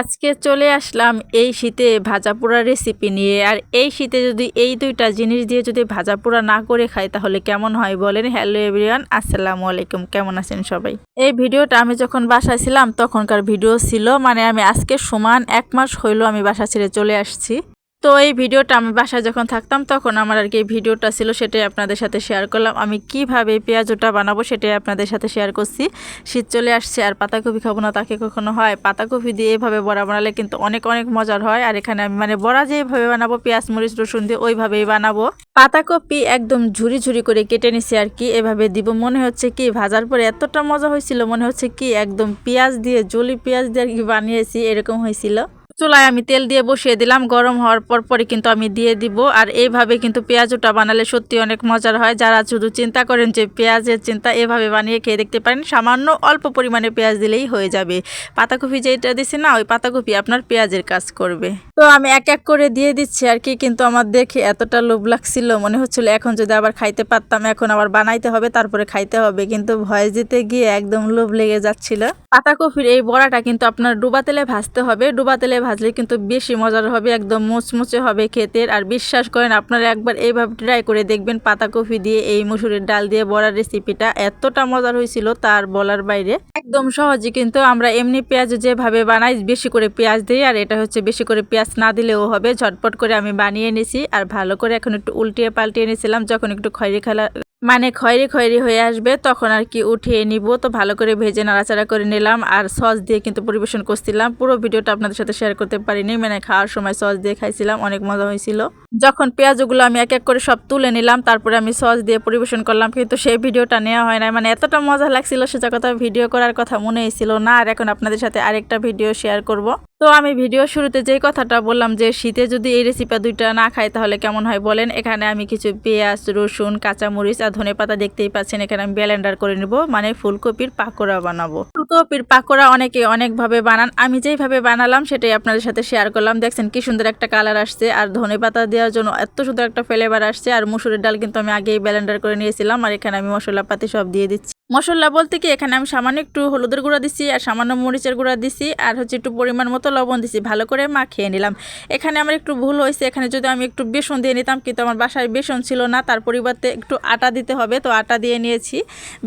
আজকে চলে আসলাম এই শীতে ভাজা পোড়া রেসিপি নিয়ে। আর এই শীতে যদি এই দুইটা জিনিস দিয়ে যদি ভাজা পোড়া না করে খাই, তাহলে কেমন হয় বলেন? হ্যালো এভরিওয়ান আসসালামু আলাইকুম। কেমন আছেন সবাই? এই ভিডিওটা আমি যখন বাসায় ছিলাম, তখনকার ভিডিও ছিল মানে আমি আজকে সমান এক মাস হইল আমি বাসা ছেড়ে চলে আসছি। তো এই ভিডিওটা আমি বাসায় যখন থাকতাম, তখন আমার আর কি ভিডিওটা ছিল, সেটাই আপনাদের সাথে শেয়ার করলাম। আমি কীভাবে পেঁয়াজটা বানাবো, সেটাই আপনাদের সাথে শেয়ার করছি। শীত চলে আসছে, আর পাতাকপি খাব না, তাকে কখনো হয়। পাতাকপি দিয়ে এভাবে বড়া বানালে কিন্তু অনেক অনেক মজার হয়। আর এখানে আমি মানে বড়া যেভাবে বানাবো, পেঁয়াজ, মরিচ, রসুন দিয়ে ওইভাবেই বানাবো। পাতাকপি একদম ঝুরি ঝুরি করে কেটে নিছি আর কি, এভাবে দিব। মনে হচ্ছে কি, ভাজার পরে এতটা মজা হয়েছিল, মনে হচ্ছে কি, একদম পেঁয়াজ দিয়ে, জলি পেঁয়াজ দিয়ে আর কি বানিয়েছি, এরকম হয়েছিল। চুলায় আমি তেল দিয়ে বসিয়ে দিলাম, গরম হওয়ার পর পরই কিন্তু আমি দিয়ে দিব। আর এইভাবে কিন্তু পেঁয়াজটা বানালে সত্যি অনেক মজার হয়। যারা শুধু চিন্তা করেন যে পেঁয়াজের চিন্তা এভাবে বানিয়ে খেয়ে দেখতে পারেন, সামান্য অল্প পরিমাণে পেঁয়াজ দিলেই হয়ে যাবে। পাতাকপি যেটা দিছি না, ওই পাতাকপি আপনার পেঁয়াজের কাজ করবে। তো আমি এক এক করে দিয়ে দিচ্ছি আর কি, কিন্তু আমার দেখে এতটা লোভ লাগছিল। মনে হচ্ছিল এখন যদি আবার খাইতে পারতাম, এখন আবার বানাইতে হবে, তারপরে খাইতে হবে। কিন্তু ভয় দিতে গিয়ে একদম লোভ লেগে যাচ্ছিল। পাতাকপির এই বড়াটা কিন্তু আপনার ডুবা তেলে ভাজতে হবে। ডুবা তেলে ভাজলে কিন্তু বেশি মজার হবে, একদম মুচমুচে হবে খেতে আর বিশ্বাস করেন, আপনারা একবার এইভাবে ট্রাই করে দেখবেন পাতাকপি দিয়ে এই মুসুরের ডাল দিয়ে বড়ার রেসিপিটা এতটা মজার হয়েছিল তার বলার বাইরে। একদম সহজে কিন্তু আমরা এমনি পেঁয়াজ যেভাবে বানাই, বেশি করে পেঁয়াজ দিই, আর এটা হচ্ছে বেশি করে পেঁয়াজ না দিলেও হবে। ঝটপট করে আমি বানিয়ে নিছি, আর ভালো করে এখন একটু উল্টিয়ে পাল্টিয়ে নিয়েছিলাম যখন একটু খয়রি খেলা মানে খয়েরি খয়েরি হয়ে আসবে, তখন আর কি উঠিয়ে নিব। তো ভালো করে ভেজে নাড়াচাড়া করে নিলাম আর সস দিয়ে কিন্তু পরিবেশন করছিলাম। পুরো ভিডিওটা আপনাদের সাথে শেয়ার করতে পারিনি মানে খাওয়ার সময় সস দিয়ে খাইছিলাম, অনেক মজা হয়েছিল। যখন পেঁয়াজগুলো আমি এক এক করে সব তুলে নিলাম, তারপরে আমি সস দিয়ে পরিবেশন করলাম, কিন্তু সেই ভিডিওটা নেওয়া হয় না মানে এতটা মজা লাগছিল সেটা কথা, ভিডিও করার কথা মনেই ছিল না। আর এখন আপনাদের সাথে আরেকটা ভিডিও শেয়ার করব। তো আমি ভিডিও শুরুতে যেই কথাটা বললাম যে শীতে যদি এই রেসিপি দুইটা না খাই তাহলে কেমন হয় বলেন? এখানে আমি কিছু পেঁয়াজ, রসুন, কাঁচামরিচ আর ধনে পাতা দেখতেই পাচ্ছেন। এখানে আমি ব্লেন্ডার করে নিব মানে ফুলকপির পাকোড়া বানাবো। ফুলকপির পাকোড়া অনেকে অনেকভাবে বানান। আমি যেইভাবে বানালাম সেটাই আপনাদের সাথে শেয়ার করলাম। দেখছেন কি সুন্দর একটা কালার আসছে আর ধনে পাতা দেওয়ার জন্য এত সুন্দর একটা ফ্লেভার আসছে। আর মুসুরের ডাল কিন্তু আমি আগেই ব্লেন্ডার করে নিয়েছিলাম। আর এখানে আমি মশলাপাতি সব দিয়ে দিচ্ছি। মশলা বলতে কি, এখানে আমি সামান্য একটু হলুদের গুঁড়া দিছি আর সামান্য মরিচের গুঁড়া দিছি আর হচ্ছে একটু পরিমাণ মতো লবণ দিছি, ভালো করে মাখিয়ে নিলাম। এখানে আমার একটু ভুল হয়েছে, এখানে যদি আমি একটু বেসন দিয়ে নিতাম কিন্তু আমার বাসায় বেসন ছিল না, তার পরিবর্তে একটু আটা দিতে হবে, তো আটা দিয়ে নিয়েছি।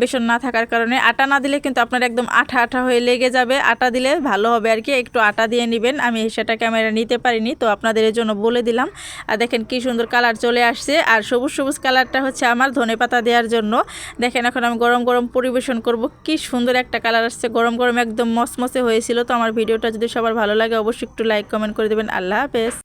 বেসন না থাকার কারণে আটা না দিলে কিন্তু আপনার একদম আঠা আঠা হয়ে লেগে যাবে, আটা দিলে ভালো হবে আর কি, একটু আটা দিয়ে নেবেন। আমি সেটা ক্যামেরা নিতে পারিনি, তো আপনাদের জন্য বলে দিলাম। আর দেখেন কি সুন্দর কালার চলে আসছে, আর সবুজ সবুজ কালারটা হচ্ছে আমার ধনে পাতা দেওয়ার জন্য। দেখেন এখন আমি গরম গরম পরিবেশন করব। কি সুন্দর একটা কালার আসছে। গরম গরম একদম মসমসে হয়েছিল। তো আমার ভিডিওটা যদি সবার ভালো লাগে, অবশ্যই একটু লাইক কমেন্ট করে দেবেন। আল্লাহ হাফেজ।